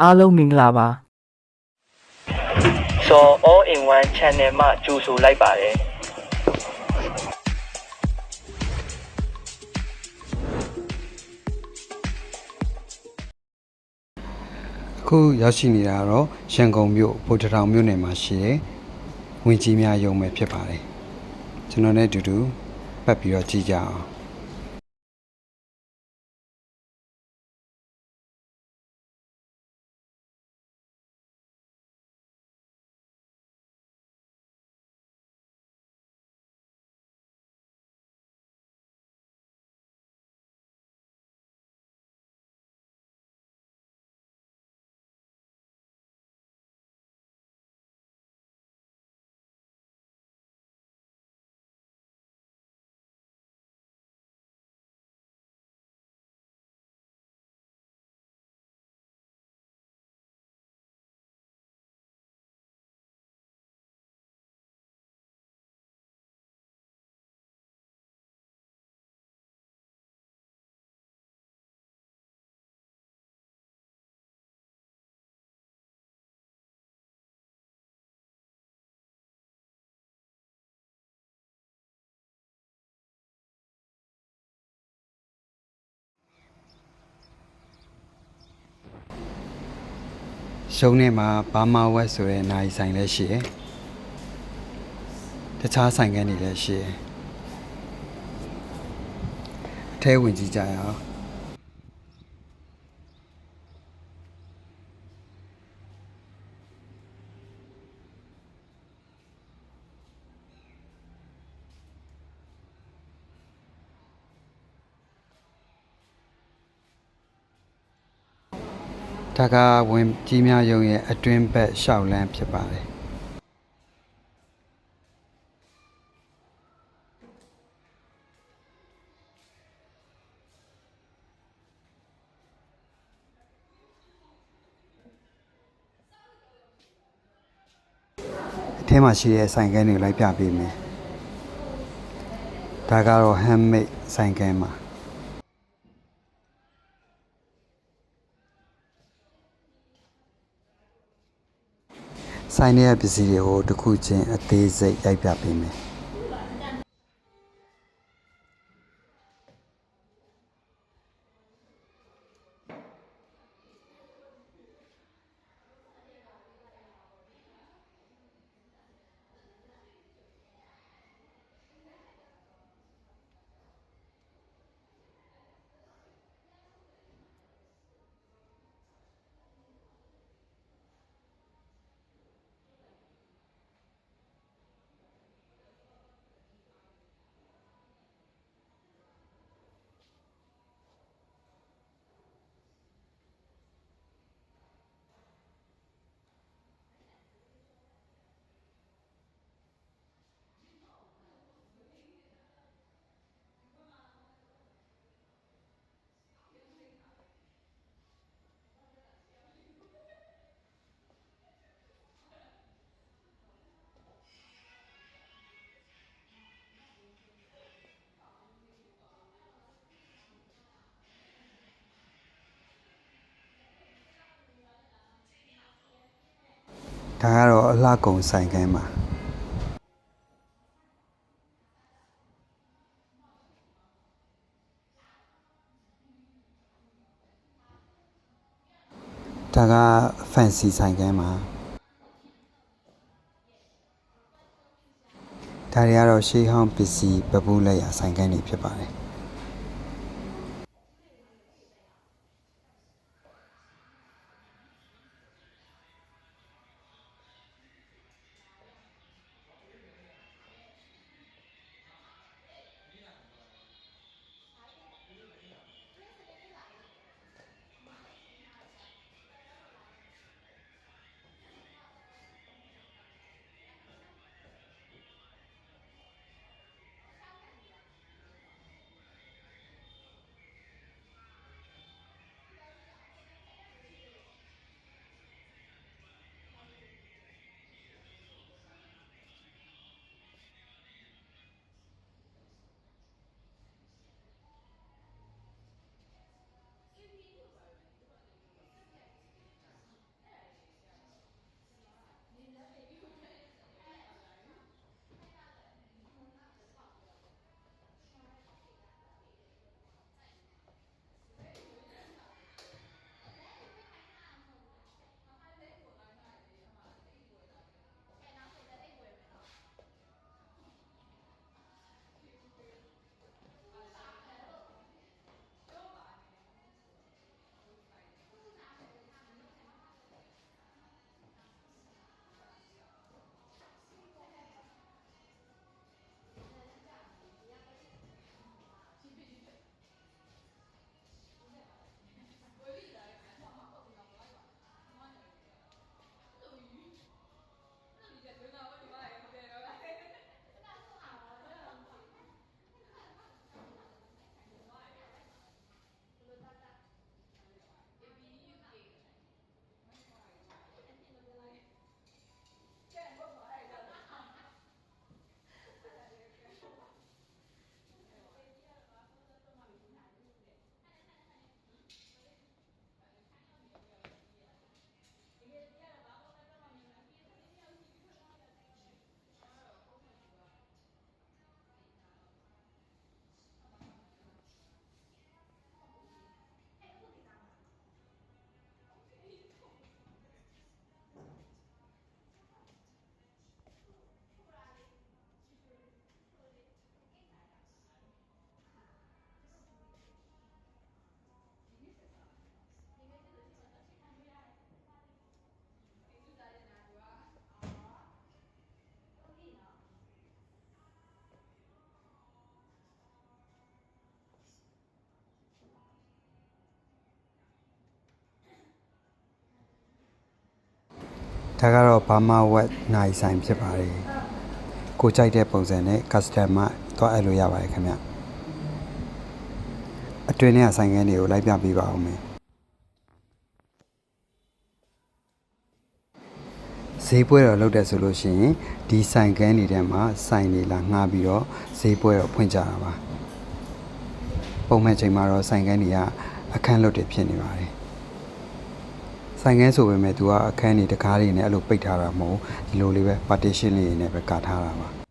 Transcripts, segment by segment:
အားလုံးမင်္ဂလာပါဆို all in one channel မှာကြိုဆိုလိုက်ပါတယ်အခုရောက်ရှိနေတာကတော့ရန်ကုန်မြို့ဗိုလ်တထောင်မြို့နယ်မှာရှိတဲ့ဝင်ကြီးများရုံပဲဖြစ်ပါတယ်ကျွန်တော်နဲ့အတူတူပတ်ပြီးတော့ကြည့်ကြအောင် ရှုံးထဲမှာဘာမာဝက်ဆိုတဲ့နိုင်ဆိုင်လည်းရှိတယ်တခြားဆိုင်ကနေလည်းရှိတယ်အထဲဝင်ကြည့်ကြရအောင် ဒါကဝင်ကြီးများရုံရဲ့အတွင်းဘက်ရှောက်လန်းဖြစ်ပါတယ်အထဲမှာရှိတဲ့ဆိုင်ကန်းတွေလိုက်ပြပေးမယ်ဒါကတော့ handmade ဆိုင်ကန်းပါ ဆိုင်ရဲ့ပစ္စည်းတွေကိုတစ်ခုချင်းအသေးစိတ်ရိုက်ပြပေးမယ် ဒါကတော့အလှကုံဆိုင်ကန်းပါဒါက fancy ဆိုင်ကန်းပါဒါတွေကတော့ရှေးဟောင်းပစ္စည်းပပူးလက်ရာဆိုင်ကန်းတွေဖြစ်ပါတယ် ဒါကတော့ဘာမာဝက်နိုင်ဆိုင်ဖြစ်ပါတယ်ကိုကြိုက်တဲ့ပုံစံနဲ့ customer သွားအပ်လို့ရပါတယ်ခင်ဗျအတွင်းထဲကဆိုင်ကန်းတွေကိုလိုက်ပြပေးပါဦးမယ်ဈေးပွဲတော်လုပ်တယ်ဆိုလို့ရှိရင်ဒီဆိုင်ကန်းတွေထဲမှာဆိုင်တွေလာငှားပြီးတော့ဈေးပွဲတော်ဖွင့်ကြတာပါပုံမှန်ချိန်မှာတော့ဆိုင်ကန်းတွေကအခန်းလွတ်တွေဖြစ်နေပါတယ် ဆိုင်ငန်းဆိုပေမဲ့သူကအခန်းတွေတကားတွေနဲ့အဲ့လိုပိတ်ထားတာမဟုတ်ဒီလိုလေးပဲ partition လေးတွေနဲ့ပဲကာထားတာပါ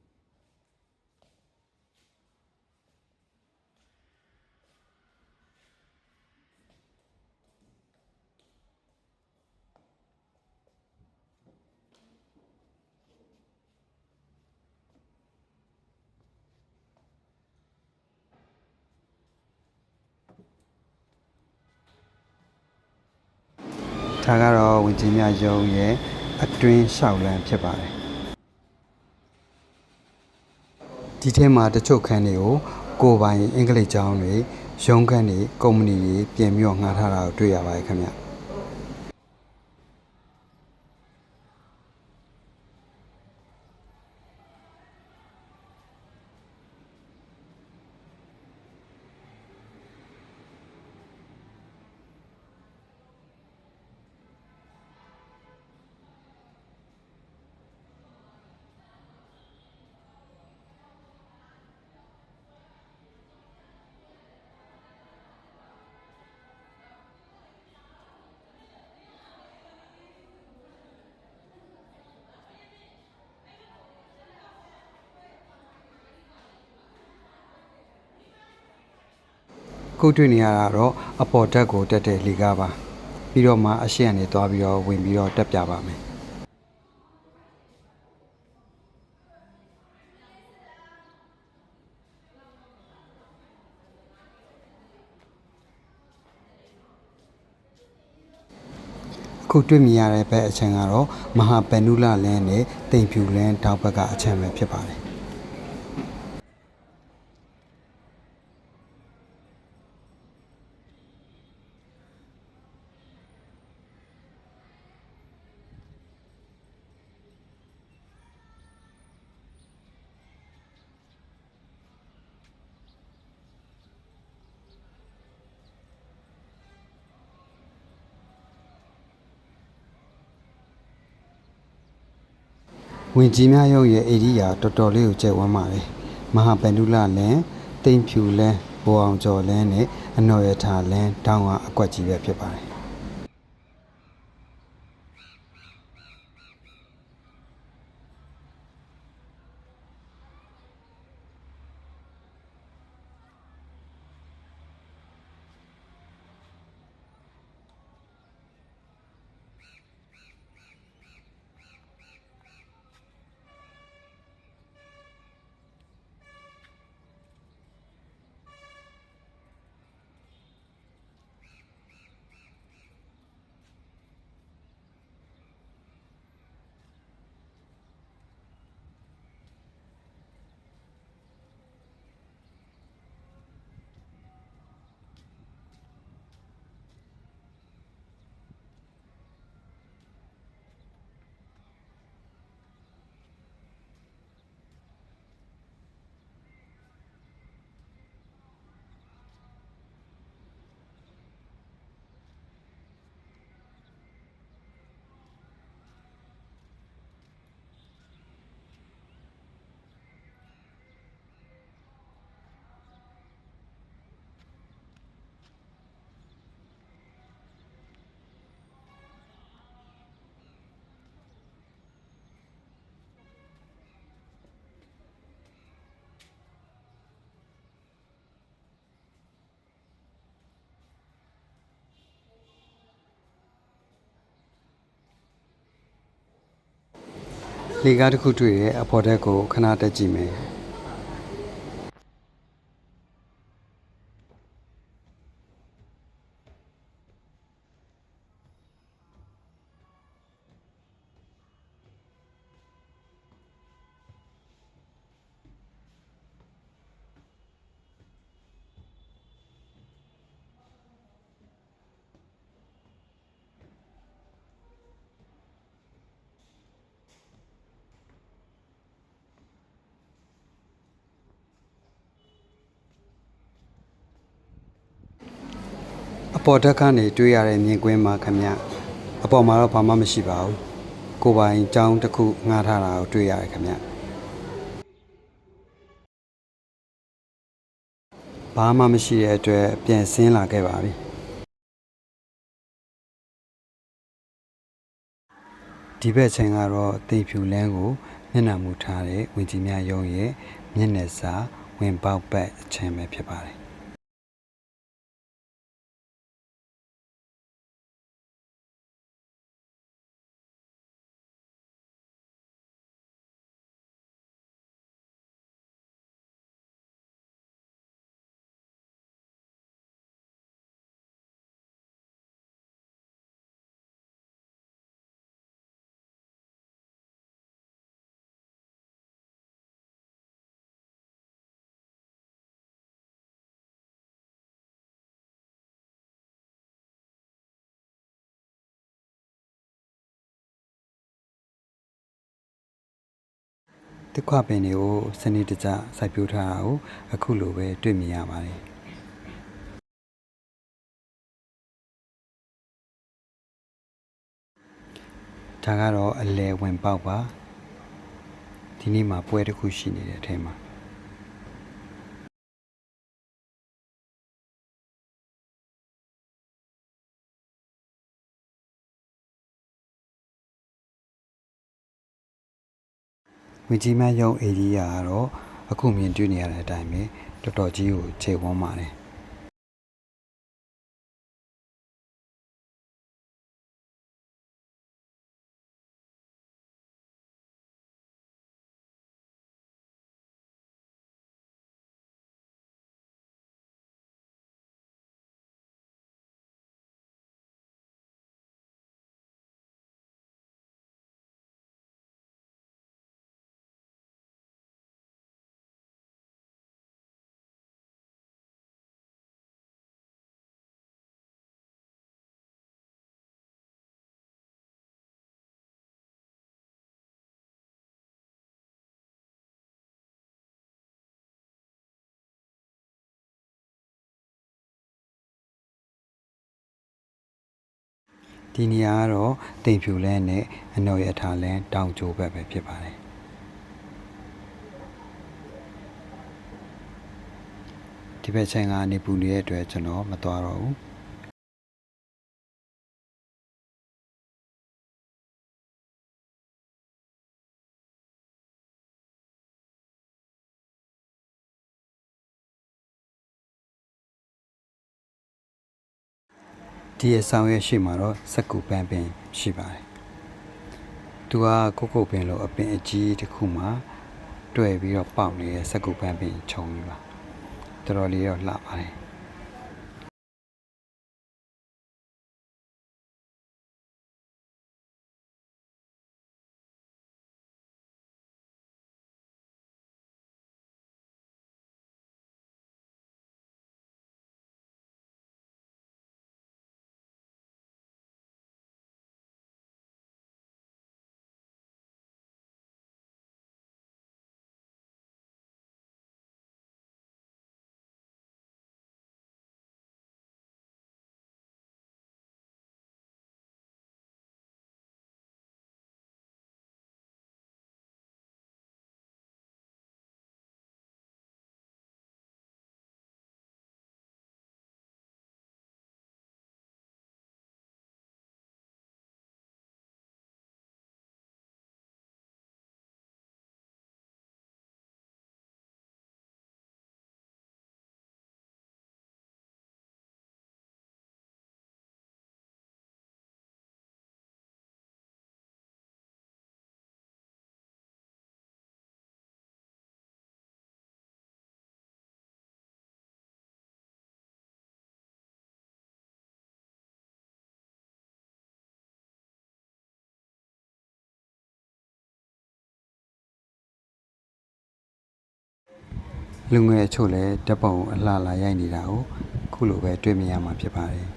ဒါကတော့ဝင်ကြီးများယုံရဲ့အတွင်းလျှောက်လန်းဖြစ်ပါတယ်ဒီထဲမှာတချို့ခန်းတွေကိုကိုယ်ပိုင်အင်္ဂလိပ်ကျောင်းတွေရုံးခန်းတွေကုမ္ပဏီတွေပြင်ပြီးတော့ငှားထားတာကိုတွေ့ရပါတယ်ခင်ဗျ ခုတွေ့နေရတာတော့အပေါ်တက်ကိုတက်တဲ့လေကားပါပြီးတော့မှအရှိန်ကနေသွားပြီးတော့ဝင်ပြီးတော့တက်ပြပါမယ်အခုတွေ့မြင်ရတဲ့ဘက်အချမ်းကတော့မဟာပန်နုလလန်းနဲ့တိမ်ဖြူလန်းတောက်ဘက်ကအချမ်းပဲဖြစ်ပါတယ် ဝင်ကြီးများရုပ်ရဲ့ဧရိယာတော်တော်လေးကိုကျယ်ဝန်းပါတယ်မဟာပန္ဒုလလန်းတိမ်ဖြူလန်းဘောအောင်ကျော်လန်းနဲ့အနော်ရထာလန်းတောင်းကအကွက်ကြီးပဲဖြစ်ပါတယ် လေကားတစ်ခုတွေ့တယ်အပေါ်တက်ကိုခဏတက်ကြည့်မယ် အပေါ်တက်ကနေတွေ့ရတဲ့မြင်ကွင်းမှာခင်ဗျအပေါ်မှာတော့ဘာမှမရှိပါဘူးကိုယ်ပိုင်ကြောင်းတစ်ခုငှားထားတာကိုတွေ့ရတယ်ခင်ဗျဘာမှမရှိတဲ့အတွက်ပြန်ဆင်းလာခဲ့ပါပြီဒီဘက်ချိန်ကတော့တိမ်ဖြူလန်းကိုမျက်နှာမူထားတဲ့ဝင်ကြီးများရုံးရဲ့မျက်နှာစာဝင်ပေါက်ပတ်အချင်းပဲဖြစ်ပါတယ် တစ်ခွပင်တွေကိုစနစ်တကျစိုက်ပျိုးထားတာကိုအခုလိုပဲတွေ့မြင်ရပါတယ်ဒါကတော့အလဲဝင်ပေါက်ပါဒီနေ့မှာပွဲတစ်ခုရှိနေတဲ့အထဲမှာ ဝင်ကြီးမယုံအေရီယာကတော့အခုမြင်တွေ့နေရတဲ့အတိုင်းပဲတော်တော်ကြီးကိုခြေဝန်းပါတယ် ဒီနေရာကတော့တိမ်ဖြူလန်းနဲ့အနော်ရထားလန်းတောင်ကျိုးဘက်ပဲဖြစ်ပါတယ်ဒီဘက်ချိန်ကနေပူနေတဲ့အတွက်ကျွန်တော်မသွားတော့ဘူး ဒီအဆောင်ရဲ့ရှေ့မှာတော့စက်ကူပန်းပင်ရှိပါတယ်သူကကိုကိုပင်လိုအပင်အကြီးတစ်ခုမှာတွေ့ပြီးတော့ပေါက်နေတဲ့စက်ကူပန်းပင်ခြုံကြီးပါတော်တော်လေးတော့လှပါတယ် လူငယ်အချို့လည်းဓာတ်ပုံအလှလာရိုက်နေတာကိုခုလိုပဲတွေ့မြင်ရမှာဖြစ်ပါတယ်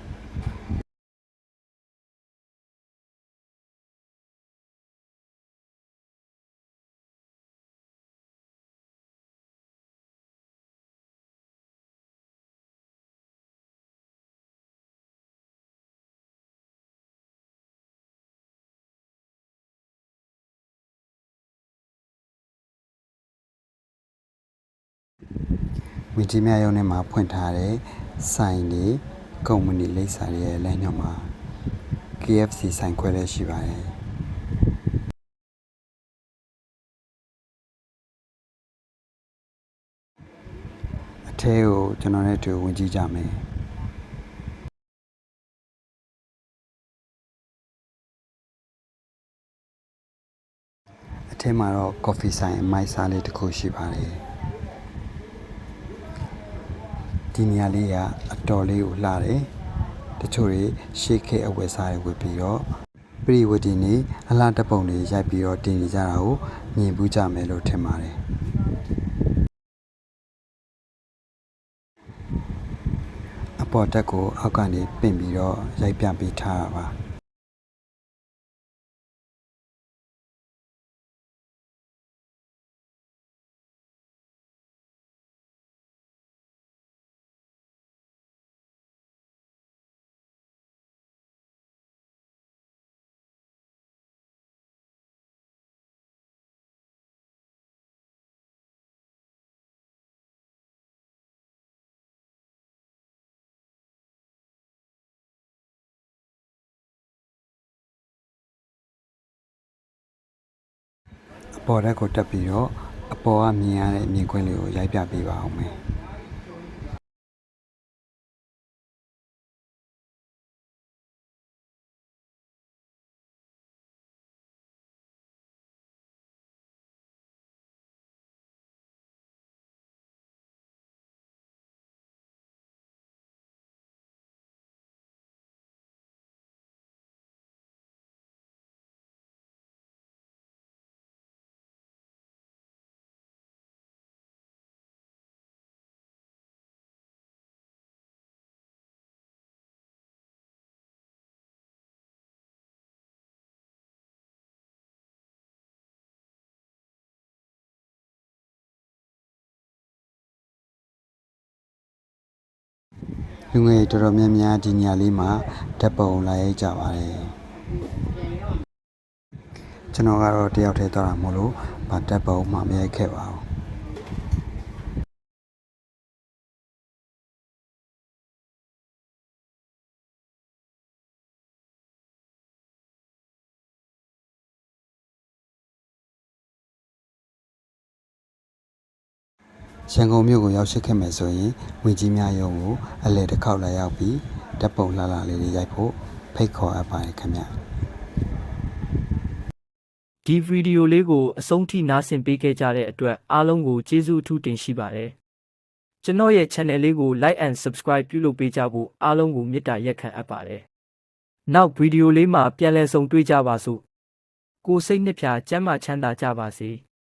ဝင်ကြီးများရုံးထဲမှာဖွင့်ထားတဲ့ဆိုင်တွေကုမ္ပဏီလိပ်စာတွေရဲ့လမ်းညွှန်မှာ KFC ဆိုင်ခွဲလည်းရှိပါတယ်အထဲကိုကျွန်တော်နဲ့တူဝင်ကြည့်ကြမယ်အထဲမှာတော့ coffee ဆိုင်အမိုက်စားလေးတစ်ခုရှိပါတယ် ဒီနေရာလေးကအတော်လေးကိုလှတယ်တချို့တွေရှေ့ခေတ်အဝယ်စားတွေဝယ်ပြီးတော့ပရိဝတ်ဒီနေအလှတပုံတွေရိုက်ပြီးတော့တင်နေကြတာကိုမြင်ဘူးကြမယ်လို့ထင်ပါတယ်အပေါ်တက်ကိုအောက်ကနေပင့်ပြီးတော့ရိုက်ပြပေးထားတာပါ ပေါ်တက်ကိုတက်ပြီးတော့အပေါ်ကမြင်ရတဲ့မြင်ကွင်းလေးကိုရိုက်ပြပေးပါအောင်မယ် လူငယ်တော်တော်များများဒီညလေးမှာဓာတ်ပုံလာရိုက်ကြပါတယ်ကျွန်တော်ကတော့တယောက်တည်းသွားတာမဟုတ်လို့ဗာဓာတ်ပုံမှမရိုက်ခဲ့ပါဘူး ရန်ကုန်မြို့ကိုရောက်ရှိခဲ့မယ်ဆိုရင်ဝင်ကြီးများရုံးကိုအလဲတစ်ခေါက်လာရောက်ပြီးဓာတ်ပုံလှလှလေးတွေရိုက်ဖို့ဖိတ်ခေါ်အပ်ပါတယ်ခင်ဗျဒီဗီဒီယိုလေးကိုအဆုံးထိနားဆင်ပေးခဲ့ကြတဲ့အတွက်အားလုံးကိုကျေးဇူးအထူးတင်ရှိပါတယ်။ကျွန်တော်ရဲ့ channel လေးကို like and subscribe ပြုလုပ်ပေးကြဖို့အားလုံးကိုမေတ္တာရက်ခံအပ်ပါတယ်။နောက်ဗီဒီယိုလေးမှာပြန်လည်ဆုံတွေ့ကြပါစို့။ကိုယ်စိတ်နှစ်ဖြာကျမ်းမာချမ်းသာကြပါစေ။